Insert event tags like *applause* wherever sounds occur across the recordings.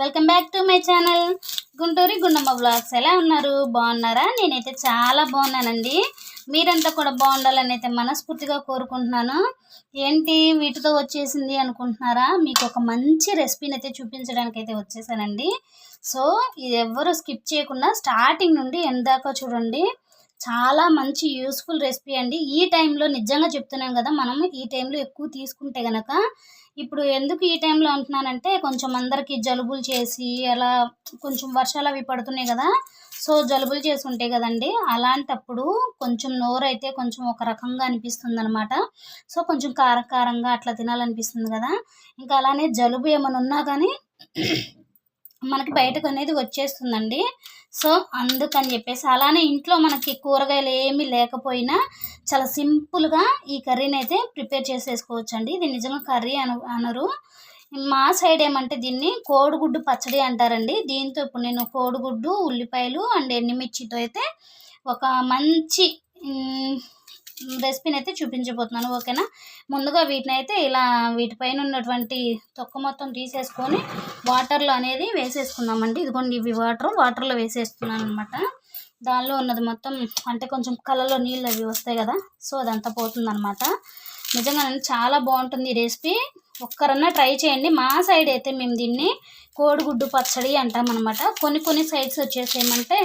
Welcome back to my channel. గుంటూరి Gundamma blogs ఎలా ఉన్నారు? బాగున్నారా? నేనైతే చాలా బాగున్నానండి. మీరంతా కూడా బాగుండాలని అయితే మనస్ఫూర్తిగా కోరుకుంటున్నాను. ఏంటి వీటితో వచ్చేసింది అనుకుంటున్నారా? మీకు ఒక మంచి రెసిపీని అయితే చూపించడానికి అయితే వచ్చేసానండి. సో ఇది ఎవ్వరు స్కిప్ చేయకుండా స్టార్టింగ్ నుండి ఎందాక చూడండి. చాలా మంచి యూస్ఫుల్ రెసిపీ అండి. ఈ టైంలో నిజంగా చెప్తున్నాం కదా మనం ఈ టైంలో ఎక్కువ తీసుకుంటే గనక ఇప్పుడు ఎందుకు ఈ టైంలో అంటున్నానంటే కొంచెం అందరికి జలుబులు చేసి అలా కొంచెం వర్షాలు అవి పడుతున్నాయి కదా సో జలుబులు చేసి ఉంటాయి కదండి అలాంటప్పుడు కొంచెం నోరు అయితే కొంచెం ఒక రకంగా అనిపిస్తుంది అనమాట సో కొంచెం కారకారంగా అట్లా తినాలనిపిస్తుంది కదా. ఇంకా అలానే జలుబు ఏమైనా ఉన్నా కానీ మనకి బయటకు అనేది వచ్చేస్తుందండి. సో అందుకని చెప్పేసి అలానే ఇంట్లో మనకి కూరగాయలు ఏమీ లేకపోయినా చాలా సింపుల్గా ఈ కర్రీని అయితే ప్రిపేర్ చేసేసుకోవచ్చు అండి ఇది నిజంగా కర్రీ అను అనరు. మా సైడ్ ఏమంటే దీన్ని కోడిగుడ్డు పచ్చడి అంటారండి. దీంతో ఇప్పుడు నేను కోడిగుడ్డు ఉల్లిపాయలు అండ్ ఎండుమిర్చితో అయితే ఒక మంచి రెసిపీని అయితే చూపించబోతున్నాను. ఓకేనా? ముందుగా వీటిని అయితే ఇలా వీటిపైన ఉన్నటువంటి తొక్క మొత్తం తీసేసుకొని వాటర్లో అనేది వేసేసుకుందామండి. ఇదిగోండి ఇవి వాటర్. వాటర్లో వేసేస్తున్నాను అనమాట దానిలో ఉన్నది మొత్తం అంటే కొంచెం కళ్ళలో నీళ్ళు అవి వస్తాయి కదా సో అదంతా పోతుందన్నమాట. నిజంగా చాలా బాగుంటుంది ఈ రెసిపీ. ఒక్కరన్నా ట్రై చేయండి. మా సైడ్ అయితే మేము దీన్ని కోడిగుడ్డు పచ్చడి అంటామన్నమాట. కొన్ని కొన్ని సైడ్స్ వచ్చేసి ఏమంటే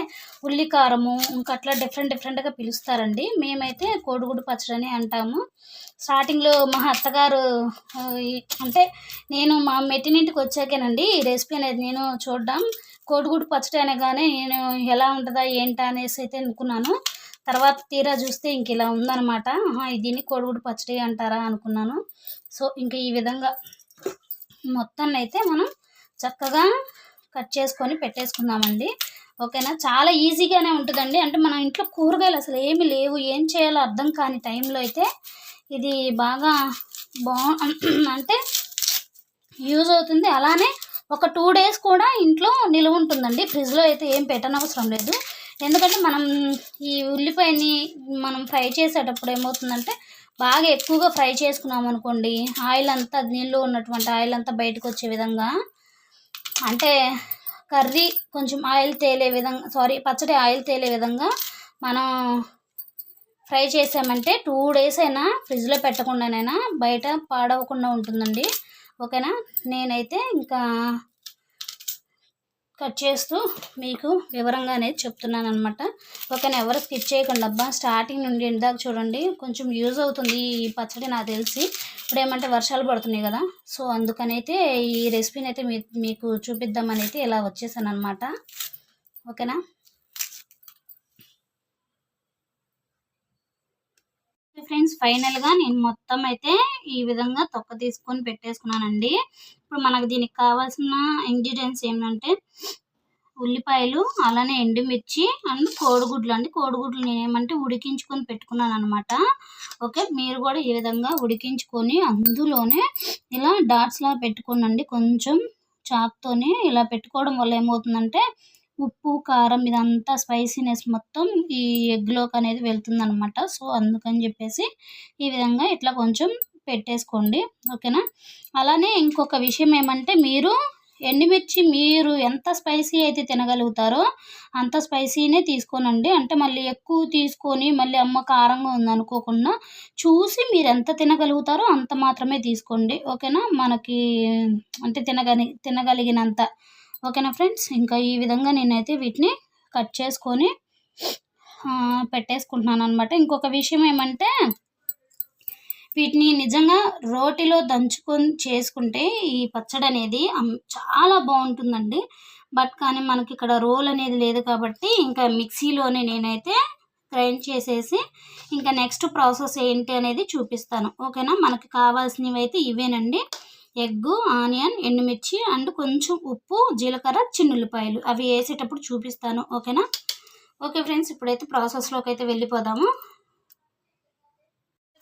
ఉల్లి కారము ఇంకా అట్లా డిఫరెంట్ డిఫరెంట్గా పిలుస్తారండి. మేమైతే కోడిగుడ్డు పచ్చడి అని అంటాము స్టార్టింగ్లో మా అత్తగారు అంటే నేను మా మెట్టినింటికి వచ్చాకేనండి ఈ రెసిపీ అనేది నేను చూడడం. కోడిగుడ్డు పచ్చడి అనగానే నేను ఎలా ఉంటుందా ఏంటా అనేసి అయితే అనుకున్నాను. తర్వాత తీరా చూస్తే ఇంక ఇలా ఉందనమాట దీన్ని కోడిగుడ్డు పచ్చడి అంటారా అనుకున్నాను. సో ఇంక ఈ విధంగా మొత్తాన్ని అయితే మనం చక్కగా కట్ చేసుకొని పెట్టేసుకుందామండి. ఓకేనా? చాలా ఈజీగానే ఉంటుందండి. అంటే మన ఇంట్లో కూరగాయలు అసలు ఏమి లేవు. ఏం చేయాలో అర్థం కాని టైంలో అయితే ఇది బాగా బా అంటే యూజ్ అవుతుంది. అలానే ఒక టూ డేస్ కూడా ఇంట్లో నిలువ ఉంటుందండి. ఫ్రిడ్జ్లో అయితే ఏం పెట్టనవసరం లేదు. ఎందుకంటే మనం ఈ ఉల్లిపాయని మనం ఫ్రై చేసేటప్పుడు ఏమవుతుందంటే బాగా ఎక్కువగా ఫ్రై చేసుకున్నాం అనుకోండి ఆయిల్ అంతా నీళ్ళు ఉన్నటువంటి ఆయిల్ అంతా బయటకు వచ్చే విధంగా అంటే కర్రీ కొంచెం ఆయిల్ తేలే విధంగా సారీ పచ్చడి ఆయిల్ తేలే విధంగా మనం ఫ్రై చేసామంటే టూ డేస్ అయినా ఫ్రిడ్జ్లో పెట్టకుండానైనా బయట పాడవకుండా ఉంటుందండి. ఓకేనా? నేనైతే ఇంకా కట్ చేస్తూ మీకు వివరంగా అనేది చెప్తున్నాను అనమాట ఓకేనా ఎవరు స్కిప్ చేయకుండా అబ్బా స్టార్టింగ్ నుండి ఇందాక దాకా చూడండి కొంచెం యూజ్ అవుతుంది ఈ పచ్చడి నాకు తెలిసి. ఇప్పుడు ఏమంటే వర్షాలు పడుతున్నాయి కదా సో అందుకనైతే ఈ రెసిపీని అయితే మీ మీకు చూపిద్దామని అయితే ఇలా వచ్చేసాను అనమాట ఓకేనా? ఫ్రెండ్స్ ఫైనల్గా నేను మొత్తం అయితే ఈ విధంగా తొక్క తీసుకొని పెట్టేసుకున్నానండి. ఇప్పుడు మనకు దీనికి కావాల్సిన ఇంగ్రీడియంట్స్ ఏమంటే ఉల్లిపాయలు అలానే ఎండుమిర్చి అండ్ కోడిగుడ్లు అండి. కోడిగుడ్లు నేను ఏమంటే ఉడికించుకొని పెట్టుకున్నాను అనమాట ఓకే మీరు కూడా ఈ విధంగా ఉడికించుకొని అందులోనే ఇలా డాట్స్లా పెట్టుకోనండి. కొంచెం చాక్తోని ఇలా పెట్టుకోవడం వల్ల ఏమవుతుందంటే ఉప్పు కారం ఇదంతా స్పైసీనెస్ మొత్తం ఈ ఎగ్లోకి అనేది వెళ్తుందనమాట సో అందుకని చెప్పేసి ఈ విధంగా ఇట్లా కొంచెం పెట్టేసుకోండి. ఓకేనా? అలానే ఇంకొక విషయం ఏమంటే మీరు ఎండుమిర్చి మీరు ఎంత స్పైసీ అయితే తినగలుగుతారో అంత స్పైసీనే తీసుకోనండి. అంటే మళ్ళీ ఎక్కువ తీసుకొని మళ్ళీ అమ్మ కారంగా ఉందనుకోకుండా చూసి మీరు ఎంత తినగలుగుతారో అంత మాత్రమే తీసుకోండి. ఓకేనా? మనకి అంటే తినగలి తినగలిగినంత ఓకేనా ఫ్రెండ్స్? ఇంకా ఈ విధంగా నేనైతే వీటిని కట్ చేసుకొని పెట్టేసుకుంటున్నాను అనమాట ఇంకొక విషయం ఏమంటే వీటిని నిజంగా రోటిలో దంచుకొని చేసుకుంటే ఈ పచ్చడి అనేది చాలా బాగుంటుందండి. బట్ కానీ మనకి ఇక్కడ రోల్ అనేది లేదు కాబట్టి ఇంకా మిక్సీలోనే నేనైతే గ్రైండ్ చేసేసి ఇంకా నెక్స్ట్ ప్రాసెస్ ఏంటి అనేది చూపిస్తాను. ఓకేనా? మనకి కావాల్సినవి అయితే ఇవేనండి. ఎగ్గు ఆనియన్ ఎండుమిర్చి అండ్ కొంచెం ఉప్పు జీలకర్ర చిన్నుల్లిపాయలు. అవి వేసేటప్పుడు చూపిస్తాను ఓకేనా? ఓకే ఫ్రెండ్స్ ఇప్పుడైతే ప్రాసెస్లోకి అయితే వెళ్ళిపోదాము.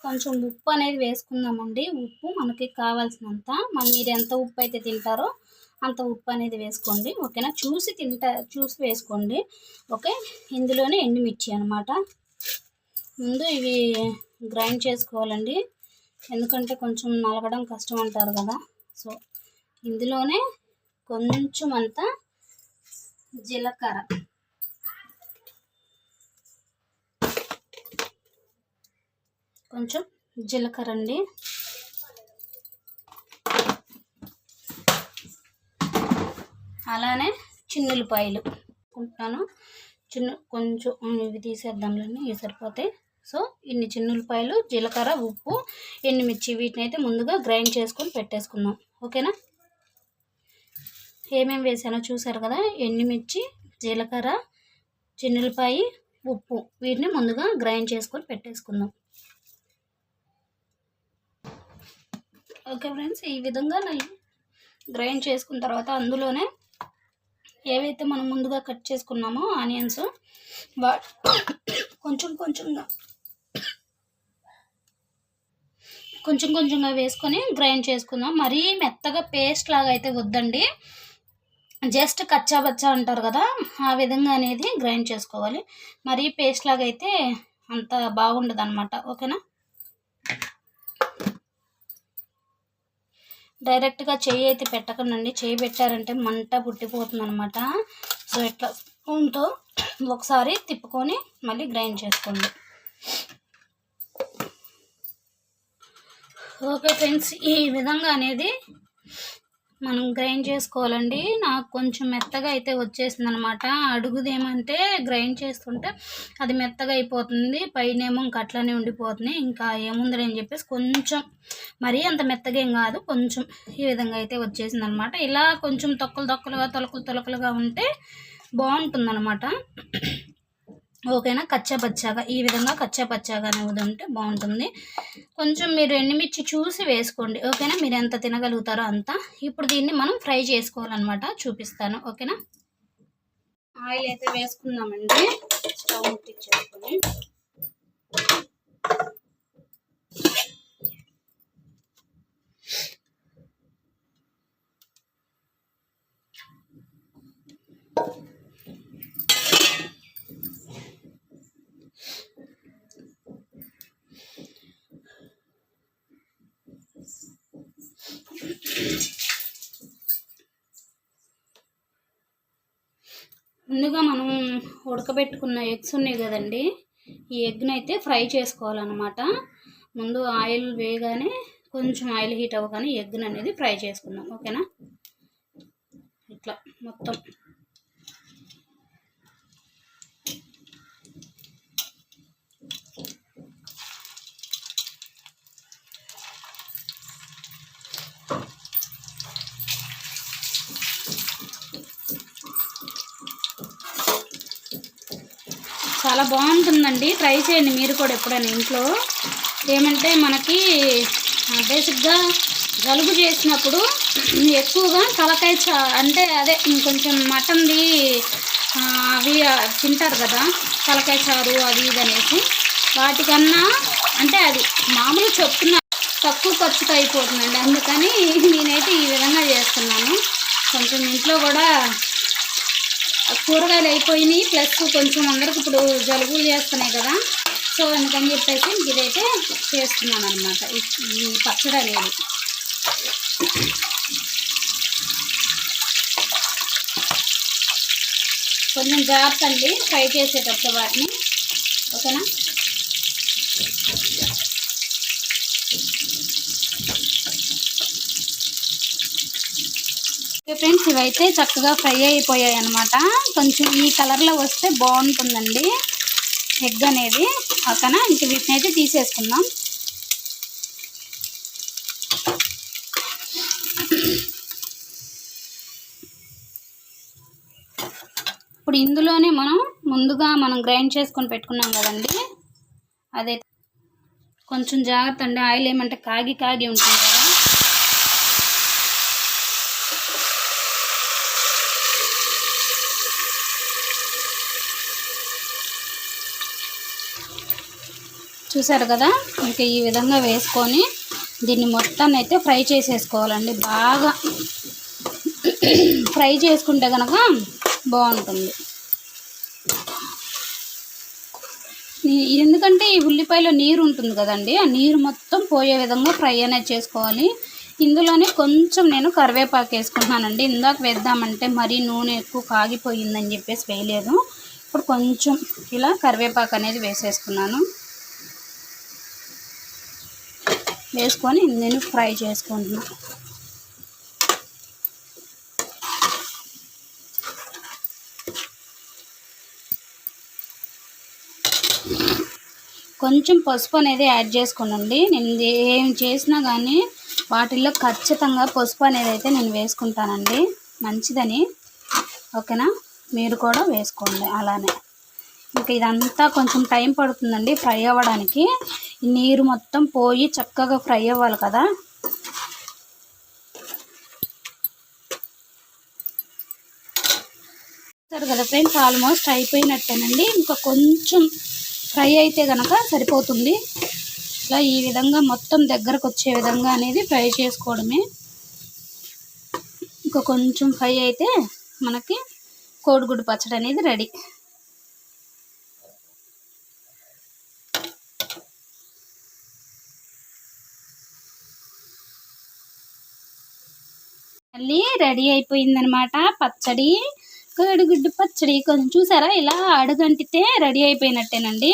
కొంచెం ఉప్పు అనేది వేసుకుందామండి. ఉప్పు మనకి కావాల్సినంత. మన మీరు ఎంత ఉప్పు అయితే తింటారో అంత ఉప్పు అనేది వేసుకోండి ఓకేనా? చూసి తింటా చూసి వేసుకోండి. ఓకే? ఇందులోనే ఎండుమిర్చి అనమాట ముందు ఇవి గ్రైండ్ చేసుకోవాలండి. ఎందుకంటే కొంచెం నలగడం కష్టం అంటారు కదా. సో ఇందులోనే కొంచెం అంత జీలకర్ర. కొంచెం జీలకర్ర అండి. అలానే చిన్నులపాయలు. కుంటున్నాను. చిన్న కొంచెం ఇవి తీసేద్దాంలేండి ఇవి సరిపోతాయి. సో ఇన్ని చిన్నులపాయలు జీలకర్ర ఉప్పు ఎండుమిర్చి వీటిని అయితే ముందుగా గ్రైండ్ చేసుకొని పెట్టేసుకుందాం. ఓకేనా? ఏమేమి వేసానో చూసారు కదా? ఎండుమిర్చి జీలకర్ర చిన్నులపాయి ఉప్పు వీటిని ముందుగా గ్రైండ్ చేసుకొని పెట్టేసుకుందాం. ఓకే ఫ్రెండ్స్ ఈ విధంగా నేను గ్రైండ్ చేసుకున్న తర్వాత అందులోనే ఏవైతే మనం ముందుగా కట్ చేసుకున్నామో ఆనియన్స్ వా కొంచెం కొంచెంగా కొంచెం కొంచెంగా వేసుకొని గ్రైండ్ చేసుకుందాం. మరీ మెత్తగా పేస్ట్ లాగా అయితే వద్దండి. జస్ట్ కచ్చా బచ్చా అంటారు కదా ఆ విధంగా అనేది గ్రైండ్ చేసుకోవాలి. మరీ పేస్ట్ లాగా అయితే అంత బాగుండదు అనమాట ఓకేనా? డైరెక్ట్గా చేయి అయితే పెట్టకండి చేయి పెట్టారంటే మంట పుట్టిపోతుంది అనమాట సో ఇట్లా స్పూన్తో ఒకసారి తిప్పుకొని మళ్ళీ గ్రైండ్ చేసుకోండి. ఓకే ఫ్రెండ్స్ ఈ విధంగా అనేది మనం గ్రైండ్ చేసుకోవాలండి. నాకు కొంచెం మెత్తగా అయితే వచ్చేసింది అనమాట అడుగుదేమంటే గ్రైండ్ చేస్తుంటే అది మెత్తగా అయిపోతుంది. పైన ఏమో ఇంకా అట్లనే ఉండిపోతుంది. ఇంకా ఏముందని అని చెప్పేసి కొంచెం మరీ అంత మెత్తగా ఏం కాదు కొంచెం ఈ విధంగా అయితే వచ్చేసింది అనమాట ఇలా కొంచెం తొక్కలు తొక్కలుగా తొలకలు తొలకలుగా ఉంటే బాగుంటుంది ఓకేనా? కచ్చా పచ్చాగా ఈ విధంగా కచ్చా పచ్చాగా ఉంటే బాగుంటుంది. కొంచెం మీరు ఎండుమిర్చి చూసి వేసుకోండి. ఓకేనా? మీరు ఎంత తినగలుగుతారో అంత. ఇప్పుడు దీన్ని మనం ఫ్రై చేసుకోవాలన్నమాట. చూపిస్తాను. ఓకేనా? ఆయిల్ అయితే వేసుకుందామండి. స్టవ్ ముట్టించేసుకొని. ముందుగా మనం ఉడకబెట్టుకున్న ఎగ్స్ ఉన్నాయి కదండి ఈ ఎగ్ని అయితే ఫ్రై చేసుకోవాలన్నమాట. ముందు ఆయిల్ వేయగానే కొంచెం ఆయిల్ హీట్ అవ్వగానే ఎగ్ని అనేది ఫ్రై చేసుకుందాం ఓకేనా? ఇట్లా మొత్తం. చాలా బాగుంటుందండి. ట్రై చేయండి మీరు కూడా ఎప్పుడైనా ఇంట్లో. ఏమంటే మనకి బేసిక్గా జలుబు చేసినప్పుడు ఎక్కువగా తలకాయ చా అంటే అదే కొంచెం మటన్ది అవి తింటారు కదా తలకాయ చారు అది ఇది అనేసి. వాటికన్నా అంటే అది మామూలు చెప్తున్నా తక్కువ ఖర్చుతో అయిపోతుందండి. అందుకని నేనైతే ఈ విధంగా చేస్తున్నాను. కొంచెం ఇంట్లో కూడా కూరగాయలు అయిపోయినాయి. ప్లస్ కొంచెం అందరికి ఇప్పుడు జలుబులు చేస్తున్నాయి కదా. సో అందుకని చెప్పేసి ఇదైతే చేస్తున్నాను అనమాట ఈ పచ్చడి అనేది. కొంచెం జాగ్రత్త అండి ఫ్రై చేసేటప్పుడు వాటిని. ఓకేనా? ఫ్రెండ్స్ ఇవైతే చక్కగా ఫ్రై అయిపోయాయి అనమాట కొంచెం ఈ కలర్లో వస్తే బాగుంటుందండి. ఎగ్ అనేది ఓకేనా ఇంక వీటిని అయితే తీసేసుకుందాం. ఇప్పుడు ఇందులోనే మనం ముందుగా మనం గ్రైండ్ చేసుకొని పెట్టుకున్నాం కదండి. అదే కొంచెం జాగ్రత్త అండి. ఆయిల్ ఏమంటే కాగి కాగి ఉంటుంది కదా. చూసారు కదా? ఇంకా ఈ విధంగా వేసుకొని దీన్ని మొత్తాన్ని అయితే ఫ్రై చేసేసుకోవాలండి. బాగా ఫ్రై చేసుకుంటే కనుక బాగుంటుంది. ఎందుకంటే ఈ ఉల్లిపాయలో నీరు ఉంటుంది కదండి ఆ నీరు మొత్తం పోయే విధంగా ఫ్రై అనేది చేసుకోవాలి. ఇందులోనే కొంచెం నేను కరివేపాకు వేసుకుంటున్నానండి. ఇందాక వేద్దామంటే మరీ నూనె ఎక్కువ కాగిపోయిందని చెప్పేసి వేయలేదు. ఇప్పుడు కొంచెం ఇలా కరివేపాకు అనేది వేసేసుకున్నాను. వేసుకొని నేను ఫ్రై చేసుకుంటున్నాను కొంచెం పసుపు అనేది యాడ్ చేసుకోనండి. నేను ఏం చేసినా కానీ వాటిల్లో ఖచ్చితంగా పసుపు అనేది అయితే నేను వేసుకుంటానండి. మంచిదని. ఓకేనా? మీరు కూడా వేసుకోండి. అలానే. ఇంకా ఇదంతా కొంచెం టైం పడుతుందండి ఫ్రై అవ్వడానికి. నీరు మొత్తం పోయి చక్కగా ఫ్రై అవ్వాలి కదా. సరే కదా ఫ్రెండ్స్ ఆల్మోస్ట్ అయిపోయినట్టేనండి. ఇంకా కొంచెం ఫ్రై అయితే కనుక సరిపోతుంది. ఇలా ఈ విధంగా మొత్తం దగ్గరకు వచ్చే విధంగా అనేది ఫ్రై చేసుకోవడమే. ఇంకా కొంచెం ఫ్రై అయితే మనకి కోడిగుడ్డు పచ్చడి అనేది రెడీ మళ్ళీ రెడీ అయిపోయిందనమాట పచ్చడి కోడిగుడ్డు పచ్చడి. కొంచెం చూసారా? ఇలా అడుగంటితే రెడీ అయిపోయినట్టేనండి.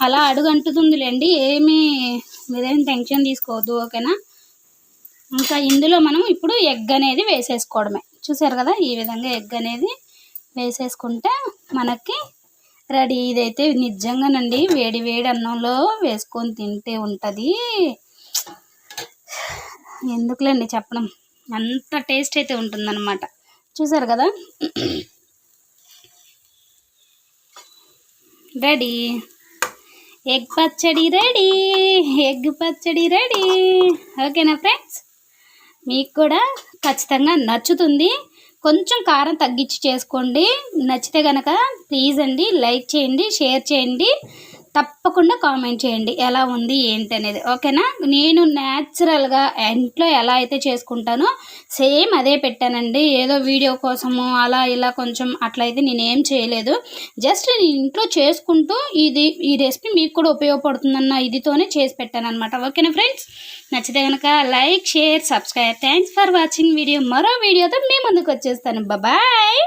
అలా అడుగంటుతుందిలేండి. ఏమీ మీరేం టెన్షన్ తీసుకోవద్దు ఓకేనా? ఇంకా ఇందులో మనం ఇప్పుడు ఎగ్ అనేది వేసేసుకోవడమే. చూసారు కదా? ఈ విధంగా ఎగ్ అనేది వేసేసుకుంటే మనకి రెడీ. ఇదైతే నిజంగానండి వేడి వేడి అన్నంలో వేసుకొని తింటే ఉంటుంది. *sighs* ఎందుకులేండి చెప్పడం? అంత టేస్ట్ అయితే ఉంటుందన్నమాట. చూసారు కదా? రెడీ. ఎగ్ పచ్చడి రెడీ. ఎగ్ పచ్చడి రెడీ. ఓకేనా ఫ్రెండ్స్? మీకు కూడా ఖచ్చితంగా నచ్చుతుంది. కొంచెం కారం తగ్గించి చేసుకోండి. నచ్చితే కనుక ప్లీజ్ అండి లైక్ చేయండి షేర్ చేయండి. తప్పకుండా కామెంట్ చేయండి. ఎలా ఉంది ఏంటి అనేది ఓకేనా? నేను న్యాచురల్గా ఇంట్లో ఎలా అయితే చేసుకుంటానో సేమ్ అదే పెట్టానండి. ఏదో వీడియో కోసము అలా ఇలా కొంచెం అట్లయితే నేనేం చేయలేదు. జస్ట్ నేను ఇంట్లో చేసుకుంటూ ఇది ఈ రెసిపీ మీకు కూడా ఉపయోగపడుతుందన్న ఇదితోనే చేసి పెట్టానమాట ఓకేనా ఫ్రెండ్స్? నచ్చితే కనుక like share subscribe. Thanks for watching video మరో వీడియోతో మీ ముందుకు వచ్చేస్తాను. బాయ్